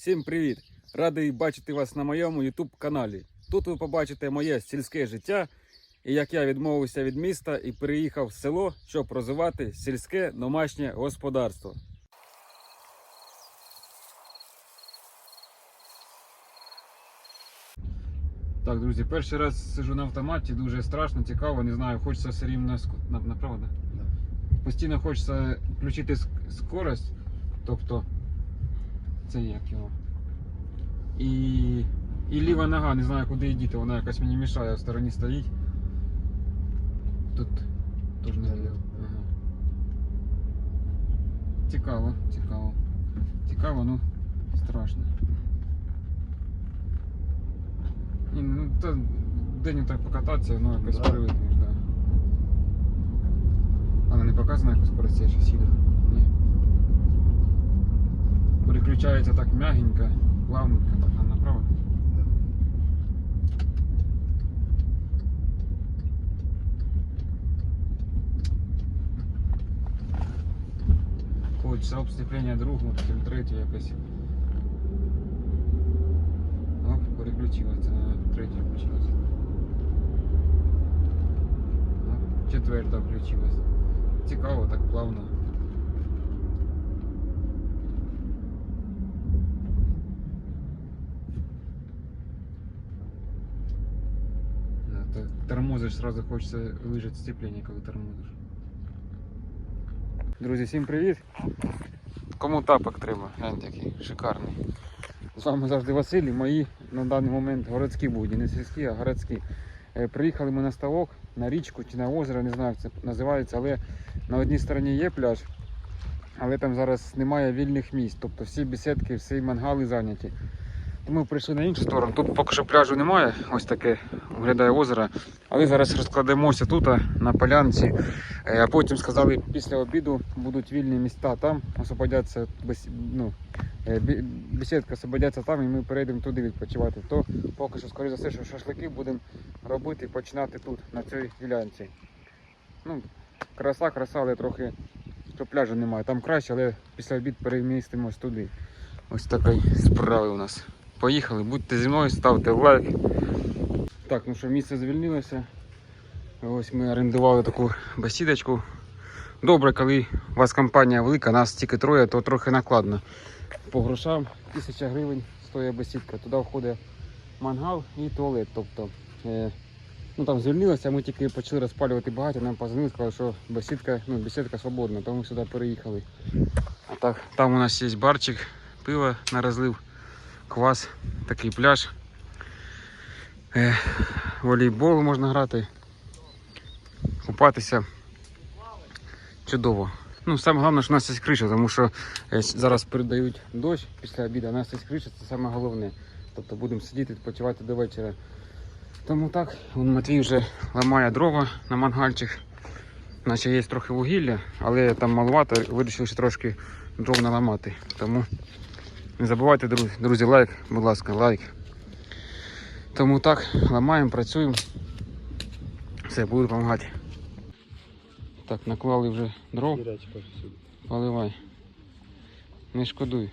Всім привіт! Радий бачити вас на моєму YouTube каналі. Тут ви побачите моє сільське життя і як я відмовився від міста і переїхав в село, щоб розвивати сільське домашнє господарство. Так, друзі, перший раз сижу на автоматі, дуже страшно, цікаво, не знаю, хочеться все рівно направо, да? Постійно хочеться включити ск- скорость, тобто це як його. І, і ліва нога, не знаю куди діти, вона якось мені мішає, в стороні стоїть. Тут теж не Наліво. Ага. Цікаво, цікаво. Цікаво, ну страшно. І, ну, та день так покататися, ну якось Да. привикнеш, да. Але не показано яку скорость я щось їду. Ні. Переключається так м'ягенько, плавненько, так а направо. Да. Хочеться обстеплення другу, потім третю якось. Оп, переключилося на третю включилося. Оп, Четверта включилась. Цікаво, так плавно. Тормозиш, сразу хочеться вижати сцеплення, коли тормозиш. Друзі, всім привіт! Кому тапок треба? Гляньте, який шикарний. З вами завжди Василь і мої на даний момент городські будні, не сільські, а городські. Е, Приїхали ми на ставок, на річку чи на озеро, не знаю, як це називається, але на одній стороні є пляж, але там зараз немає вільних місць. Тобто всі бесідки, всі мангали зайняті. Ми прийшли на іншу сторону. Тут поки що пляжу немає, ось таке виглядає озеро. Але зараз розкладемося тут, на полянці. Е, А потім сказали, після обіду будуть вільні міста там, освободяться ну, е, бесідка освободяться там і ми перейдемо туди відпочивати. То поки що, скоріше за все, що шашлики будемо робити починати тут, на цій ділянці. Ну, краса, краса, але трохи що пляжу немає. Там краще, але після обід перемістимось туди. Ось такі справи у нас. Поїхали, будьте зі мною, ставте лайк. Так, ну що, місце звільнилося. Ось ми орендували таку бесідочку. Добре, коли у вас компанія велика, нас тільки троє, то трохи накладно. По грошам 1000 гривень стоїть бесідка. Туди входить мангал і туалет. Тобто, е, ну там звільнилося, ми тільки почали розпалювати багаття, нам позвонили, сказали, що бесідка, ну, бесідка свободна, тому сюди переїхали. А так, там у нас є барчик, пиво на розлив, квас, такий пляж. Е, волейбол можна грати купатися. Чудово. Ну, саме головне, що у нас є криша, тому що е, зараз передають дощ після обіду, у нас є криша, це саме головне. Тобто будемо сидіти, відпочивати до вечора. Тому так, вон Матвій вже ламає дрова на мангальчик. Наче є трохи вугілля, але там маловато, вирішили ще трошки дров наламати. Тому не забувайте, друзі, друзі, лайк, будь ласка, лайк. Тому так, ламаємо, працюємо. Все, буду допомагати. Так, наклали вже дров, поливай. Не шкодуй.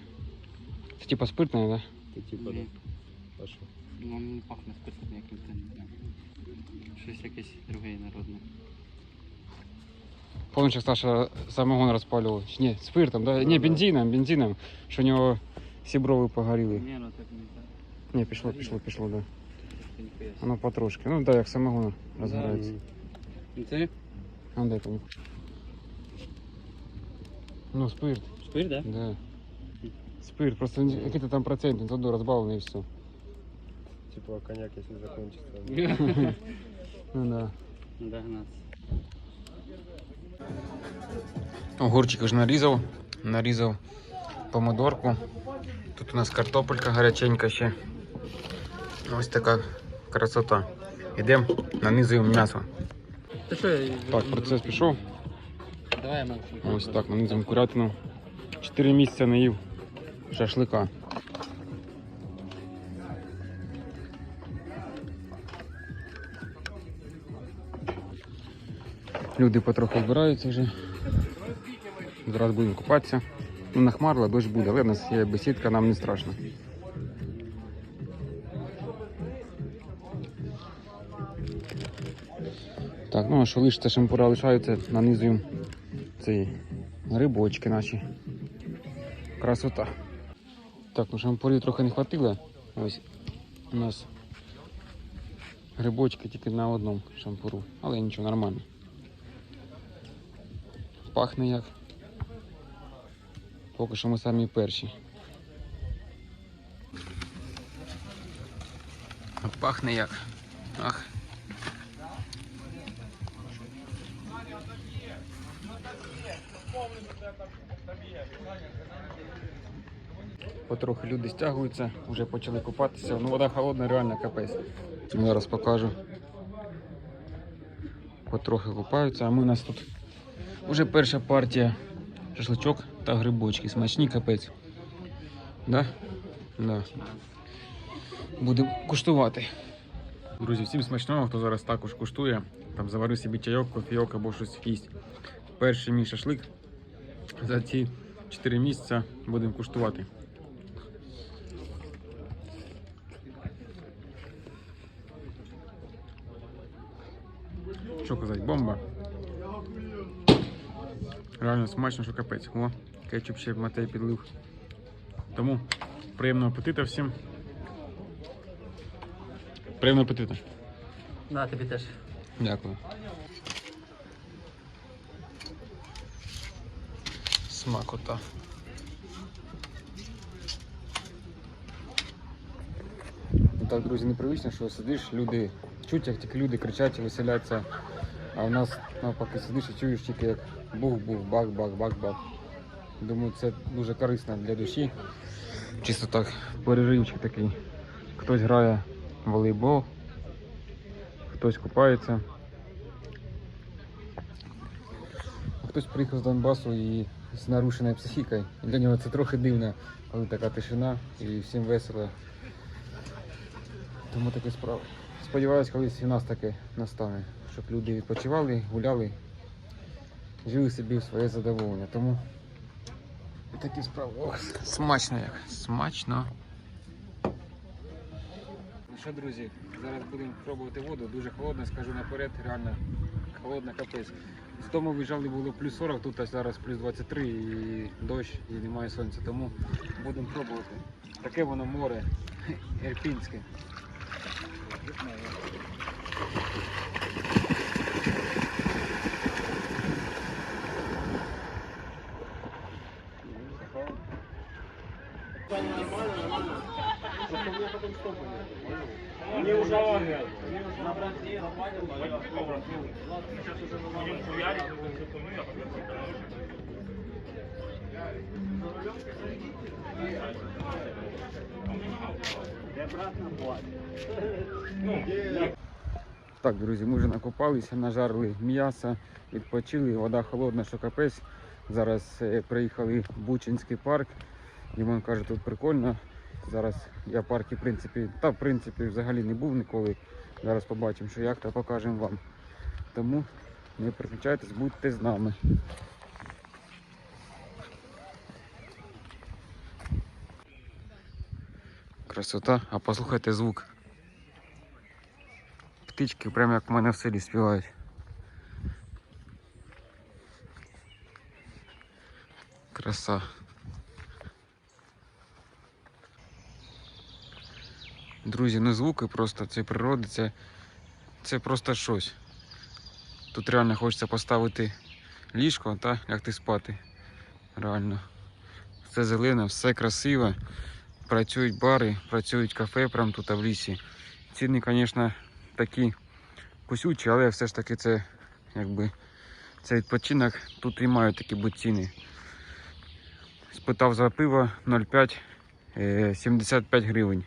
Це типа спиртне, так? Ти типа, да. Ні. А що? Ну, не пахне спиртом то не. Щось якесь друге народне. Помниш, як Саша самогон розпалював? Ні, спиртом, да? Ні, бензином, бензином, що у нього всі брови погоріли. Ні, ну так не так. Ні, пішло, пішло, пішло, да. Воно потрошки. Ну так, як самогон розгорається. Ну, Це А де там? Ну, спирт, шпир, да? да. Спирт, просто ні- який то там процент, він туди розбавлений і все. Типа коньяк, если закончится. Ну да. Догнаться. Огурчик вже нарізав, нарізав помидорку. Тут у нас картопелька гаряченька ще. Ось така красота. Йдемо, нанизуємо м'ясо. Так, процес пішов. Давай я менше. Ось так, нанизуємо курятину. Чотири місяці не їв шашлика. Люди потроху збираються вже. Зараз будемо купатися. Ну, нахмарило, дощ буде, але в нас є бесідка, нам не страшно. Так, ну а що лише шампура лишаються, нанизуємо ці грибочки наші. Красота. Так, ну шампурів трохи не хватило. Ось у нас грибочки тільки на одному шампуру, але нічого, нормально. Пахне як. Поки що ми самі перші. Пахне як. Ах. Потрохи люди стягуються, вже почали купатися. Ну вода холодна, реально капець. Зараз покажу. Потрохи купаються, а ми у нас тут вже перша партія шашличок та грибочки. Смачні капець. Да? Да. Будемо куштувати. Друзі, всім смачного, хто зараз також куштує. Там завари собі чайок, кофійок або щось їсть. Перший мій шашлик за ці 4 місяці будемо куштувати. Що казати, бомба. Реально смачно, що капець. О, кетчуп ще Матей підлив. Тому приємного апетита всім. Приємного апетита. Да, тобі теж. Дякую. Смакота. Так, друзі, непривично, що сидиш, люди чуть, як тільки люди кричать і веселяться. А у нас навпаки сидиш і чуєш тільки як бух-бух, бак-бак-бак-бак. Думаю, це дуже корисно для душі. Чисто так, переривчик такий. Хтось грає в волейбол, хтось купається. Хтось приїхав з Донбасу і з нарушеною психікою. Для нього це трохи дивно, коли така тишина і всім весело. Тому таке справа. Сподіваюсь, колись і нас таке настане, щоб люди відпочивали, гуляли, жили собі в своє задоволення. Тому такі справи. Ох, смачно як. Смачно. Ну що, друзі, зараз будемо пробувати воду. Дуже холодно, скажу наперед, реально холодна капець. З дому виїжджали було плюс 40, тут а зараз плюс 23 і дощ, і немає сонця. Тому будемо пробувати. Таке воно море ірпінське. Так, друзі, ми вже накопалися, нажарили м'яса, відпочили, вода холодна, що капець. Зараз е, приїхали в Бучинський парк. Дімон каже, тут прикольно. Зараз я в парку, в принципі, та в принципі взагалі не був ніколи. Зараз побачимо, що як, та покажемо вам. Тому не переключайтесь, будьте з нами. Красота, а послухайте звук. Птички прямо як в мене в селі співають. Краса. Друзі, ну звуки просто цієї природи, це, це просто щось. Тут реально хочеться поставити ліжко та лягти спати. Реально. Все зелене, все красиве. Працюють бари, працюють кафе прямо тут в лісі. Ціни, звісно, такі кусючі, але все ж таки це якби це відпочинок. Тут і мають такі бути ціни. Спитав за пиво 0,5 е, 75 гривень.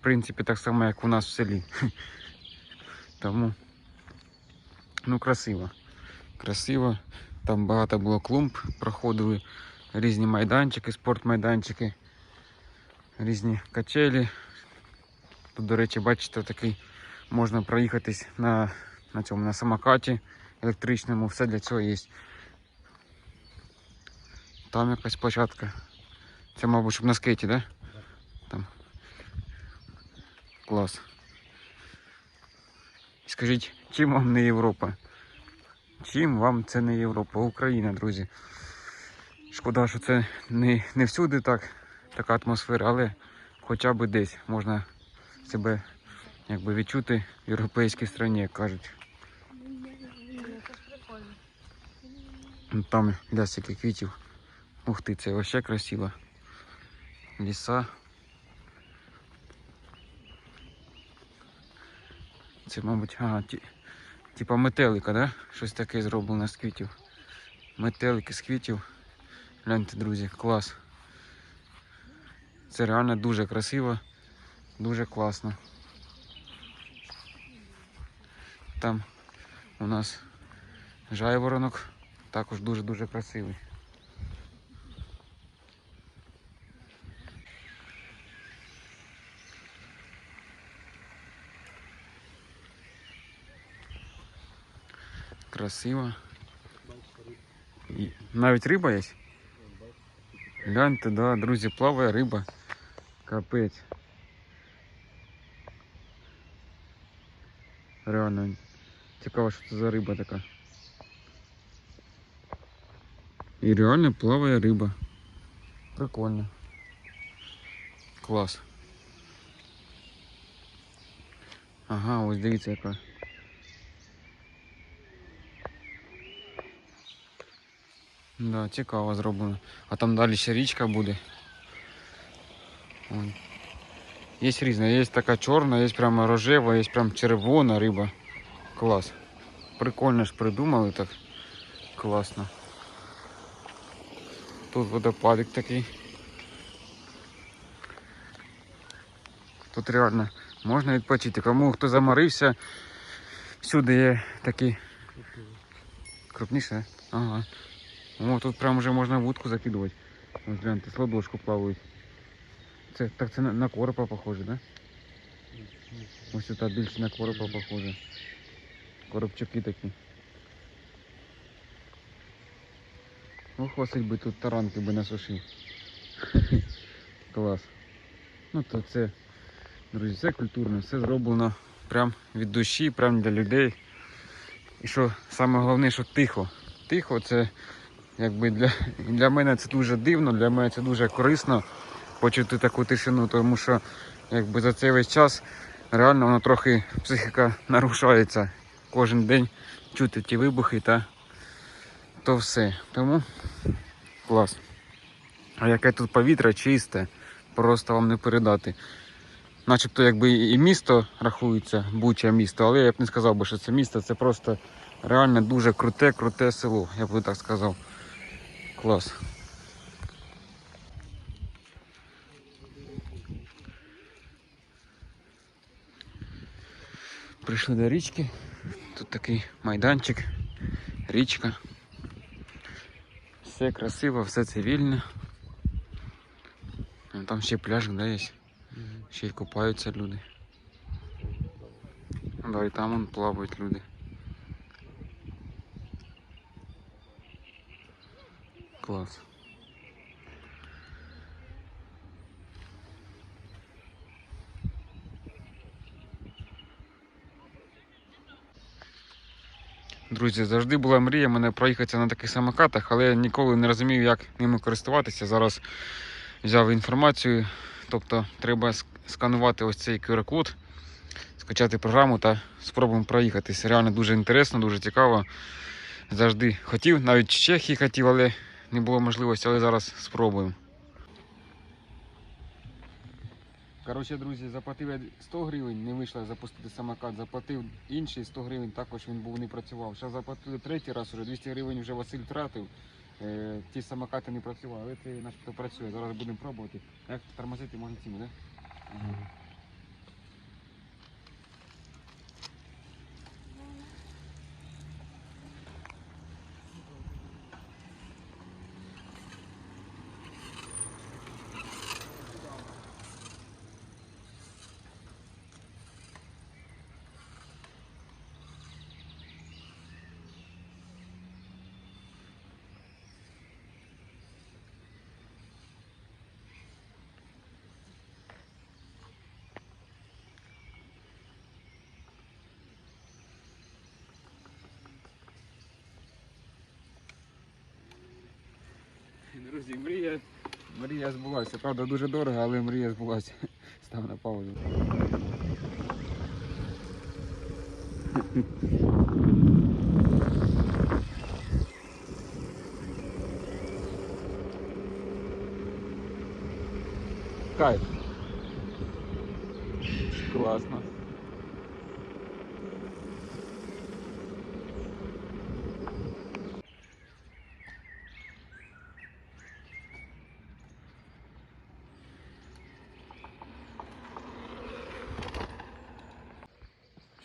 В принципі, так само, як у нас в селі. Тому ну красиво. Красиво. Там багато було клумб, проходили різні майданчики, спортмайданчики, різні качелі. Тут, до речі, бачите, такий можна проїхатись на, на цьому на самокаті електричному, все для цього є. Там якась площадка. Це, мабуть, щоб на скейті, да? Там. Клас. Скажіть, чим вам не Європа? Чим вам це не Європа? Україна, друзі. Шкода, що це не, не всюди так, така атмосфера, але хоча б десь можна себе якби відчути в європейській країні, як кажуть. Там лясики квітів. Ух ти, це вообще красиво. Ліса. Це, мабуть, ага, ті, типа метелика, да? Щось таке зроблено з квітів. Метелики з квітів. Гляньте, друзі, клас. Це реально дуже красиво, дуже класно. Там у нас жайворонок, також дуже-дуже красивий. Красиво. І навіть риба є? Гляньте, да, друзі, плаває риба. Капець. Реально цікаво, що це за риба така. І реально плаває риба. Прикольно. Клас. Ага, ось дивіться яка. Да, цікаво зроблено. А там далі ще річка буде. Вон. Є різна, є така чорна, є прямо рожева, є прям червона риба. Клас. Прикольно ж придумали так. Класно. Тут водопадик такий. Тут реально можна відпочити. Кому хто заморився, всюди є такі. Крупніше? Ага. О, тут прям вже можна вудку закидувати. Ось гляньте, з ладошку плавають. Це, так це на, на коропа похоже, да? Ось тут більше на коропа похоже. Коробчаки такі. Ох, Василь би тут таранки би насушив. Клас. Ну то це, друзі, все культурно, все зроблено прям від душі, прям для людей. І що саме головне, що тихо. Тихо це якби для, для мене це дуже дивно, для мене це дуже корисно почути таку тишину, тому що якби за цей весь час реально воно трохи психіка нарушається. Кожен день чути ті вибухи та то все. Тому клас. А яке тут повітря чисте, просто вам не передати. Начебто якби і місто рахується, буче місто, але я б не сказав би, що це місто, це просто реально дуже круте, круте село, я б так сказав. Клас. Прийшли до річки. Тут такий майданчик, річка. Все красиво, все цивільне. А Там ще пляж, да, є. Ще й купаються люди. Да, і там вон плавають люди. Клас. Друзі, завжди була мрія мене проїхатися на таких самокатах, але я ніколи не розумів, як ними користуватися. Зараз взяв інформацію. Тобто треба сканувати ось цей QR-код, скачати програму та спробуємо проїхатися. Реально дуже інтересно, дуже цікаво. Завжди хотів, навіть в Чехії хотів, але не було можливості, але зараз спробуємо. Коротше, друзі, заплатив я 100 гривень, не вийшло запустити самокат, заплатив інший 100 гривень, також він був не працював. Ще заплатили третій раз, уже 200 гривень вже Василь втратив. Е, ті самокати не працювали, але це начебто працює. Зараз будемо пробувати. Як тормозити можна цими, так? Да? Друзі, мрія, мрія збулася. Правда, дуже дорого, але мрія збулася. Став на паузу. Кайф. Класно.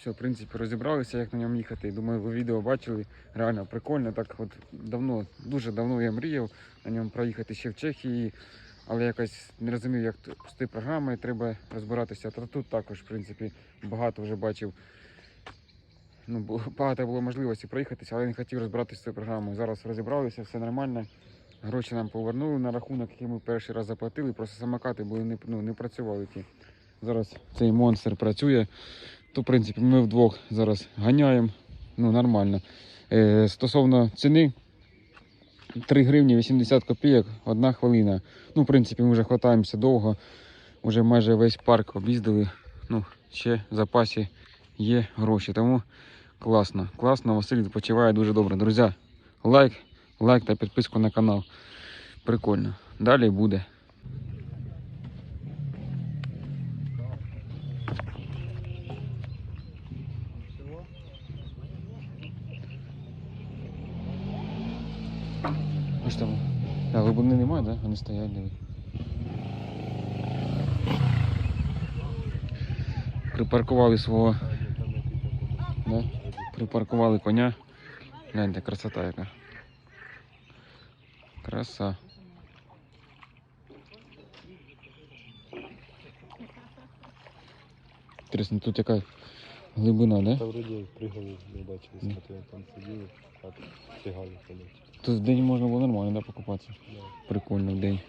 Все, в принципі, розібралися, як на ньому їхати. Думаю, ви відео бачили. Реально прикольно. Так от давно, дуже давно я мріяв на ньому проїхати ще в Чехії, але якось не розумів, як з тією програмою треба розбиратися. Та тут також, в принципі, багато вже бачив. Ну, багато було можливості проїхатися, але не хотів розбиратися з цією програмою. Зараз розібралися, все нормально. Гроші нам повернули на рахунок, який ми перший раз заплатили, просто самокати були не, ну, не працювали ті. Зараз цей монстр працює. То, в принципі, ми вдвох зараз ганяємо. Ну, нормально. Е, стосовно ціни, 3 гривні 80 копійок, одна хвилина. Ну, в принципі, ми вже хватаємося довго. Вже майже весь парк об'їздили. Ну, ще в запасі є гроші. Тому класно. Класно, Василь відпочиває дуже добре. Друзі, лайк, лайк та підписку на канал. Прикольно. Далі буде. А там? А глибини немає, да? Вони стоять, диви. Припаркували свого, да? Припаркували коня. Гляньте, красота яка. Краса. Інтересно, тут яка глибина, да? Та вроді пригали, не бачили, смотрели, там сиділи, а фігали ходять. Тут в день можна було нормально, да, покупатися. Прикольно в день.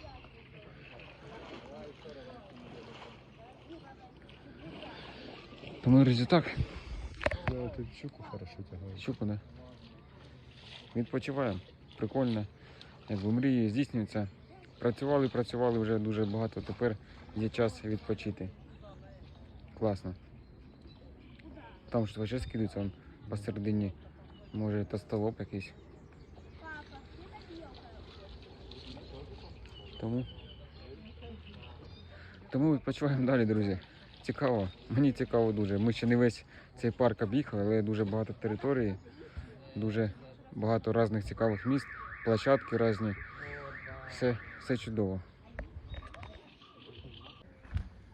Тому, друзі, так, а тут щуку хорошо тягають. щуку, да. Відпочиваємо. Прикольно. Якби мрії здійснюються. Працювали, працювали вже дуже багато. Тепер є час відпочити. Класно. Там що ще скидується, он посередині. Може та столоп якийсь. Тому. Тому відпочиваємо далі, друзі. Цікаво. Мені цікаво дуже. Ми ще не весь цей парк об'їхали, але дуже багато території, дуже багато різних цікавих міст, площадки різні. Все, все чудово.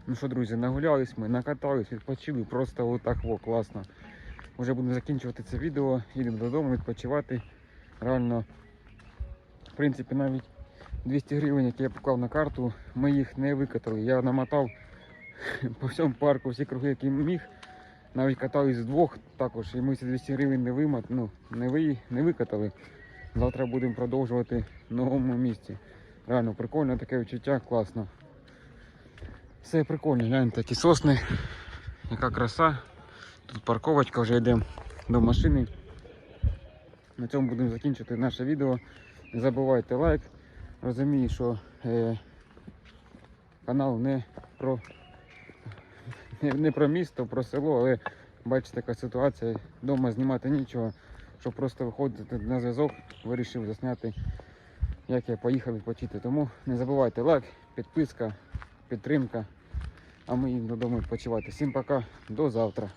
Ну що, друзі, нагулялись ми, накатались, відпочили, просто отак во, класно. Вже будемо закінчувати це відео, їдемо додому відпочивати. Реально, в принципі, навіть 200 гривень, які я поклав на карту, ми їх не викатали. Я намотав по всьому парку всі круги, які міг. Навіть катались вдвох також, і ми ці 200 гривень не, вимат, ну, не, ви, не викатали. Завтра будемо продовжувати в новому місці. Реально прикольно, таке відчуття, класно. Все прикольно, гляньте, такі сосни, яка краса. Тут парковочка, вже йдемо до машини. На цьому будемо закінчити наше відео. Не забувайте лайк. Розумію, що е, канал не про, не, не про місто, про село, але бачите, така ситуація. Дома знімати нічого, щоб просто виходити на зв'язок, вирішив засняти, як я поїхав відпочити. Тому не забувайте лайк, підписка, підтримка. А ми їдемо додому відпочивати. Всім пока, до завтра.